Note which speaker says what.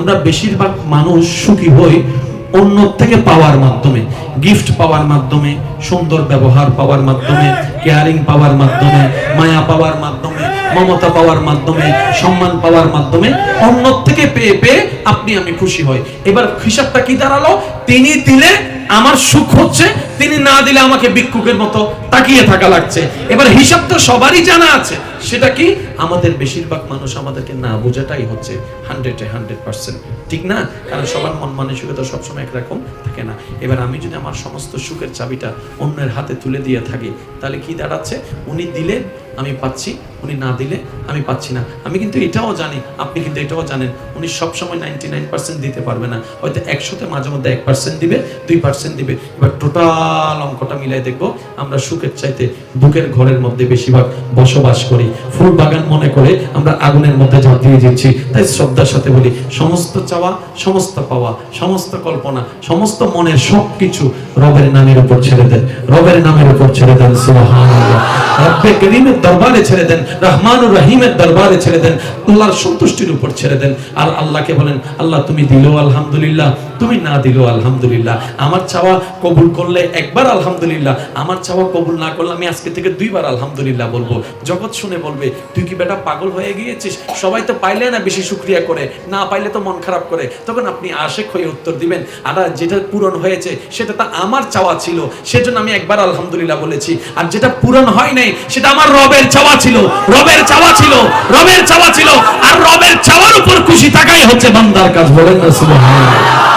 Speaker 1: আমরা বেশিরভাগ মানুষ সুখী হই অন্য থেকে পাওয়ার মাধ্যমে। গিফট পাওয়ার মাধ্যমে, সুন্দর ব্যবহার পাওয়ার মাধ্যমে, কেয়ারিং পাওয়ার মাধ্যমে, মায়া পাওয়ার মাধ্যমে, মমতা পাওয়ার মাধ্যমে, সম্মান পাওয়ার মাধ্যমে অন্য থেকে পেয়ে পেয়ে আপনি আমি খুশি হই। এবার হিসাবটা কি দাঁড়াল? তিনি দিলে আমার সুখ হচ্ছে, তিনি না দিলে আমাকে ভিক্ষুকের মতো তাকিয়ে থাকা লাগছে। এবার হিসাব তো সবারই জানা আছে। সেটা কি? আমাদের বেশিরভাগ মানুষ আমাদেরকে না বোঝাটাই হচ্ছে হান্ড্রেডে হান্ড্রেড পার্সেন্ট ঠিক না? কারণ সবার মন মানসিকতা সবসময় একরকম থাকে না। এবার আমি যদি আমার সমস্ত সুখের চাবিটা অন্যের হাতে তুলে দিয়ে থাকি, তাহলে কি দাঁড়াচ্ছে? উনি দিলে আমি পাচ্ছি, উনি না দিলে আমি পাচ্ছি না। আমি কিন্তু এটাও জানি, আপনি কিন্তু এটাও জানেন, উনি সবসময় নাইনটি নাইন পার্সেন্ট দিতে পারবে না। হয়তো একশোতে মাঝে মধ্যে এক পার্সেন্ট দিবে, দুই পার্সেন্ট দিবে। এবার টোটাল অঙ্কটা মিলাই দেখব, আমরা সুখের চাইতে বুকের ঘরের মধ্যে বেশিরভাগ বসবাস করি। ফুল বাগান মনে করে আমরা আগুনের মধ্যে ঝাঁপ দিয়ে দিচ্ছি। তাই শ্রদ্ধার সাথে বলি, সমস্ত চাওয়া, সমস্ত পাওয়া, সমস্ত কল্পনা, সমস্ত মনের সব কিছু রবের নামের উপর ছেড়ে দেন, রবের নামের উপর ছেড়ে দেন, সুবহানাল্লাহ। রব্বে করিমের দরবারে ছেড়ে দেন, রহমানুর রহিমের দরবারে ছেড়ে দেন, আল্লাহর সন্তুষ্টির উপর ছেড়ে দেন। আর আল্লাহকে বলেন, আল্লাহ তুমি দিলো আলহামদুলিল্লাহ, তুমি না দিলো আলহামদুলিল্লাহ। আমার চাওয়া কবুল করলে একবার আলহামদুলিল্লাহ, আমার চাওয়া কবুল না করলে আমি আজকে থেকে দুইবার আলহামদুলিল্লাহ বলব। জগৎ শুনে বলবে, তুই কি বেটা পাগল হয়ে গিয়েছিস? সবাই তো পাইলে না বেশি শুক্রিয়া করে, না পাইলে তো মন খারাপ করে। তখন আপনি আশেক হয়ে উত্তর দিবেন, আর যেটা পূরণ হয়েছে, সেটা তো আমার চাওয়া ছিল, সেজন্য আমি একবার আলহামদুলিল্লাহ বলেছি। আর যেটা পূরণ হয় নাই, সেটা আমার রবের চাওয়া ছিল, রবের চাওয়া ছিল, রবের চাওয়া ছিল, আর রবের চাওয়ার উপর খুশি থাকাই হচ্ছে বান্দার কাজ, বলেন না সুবহানাল্লাহ।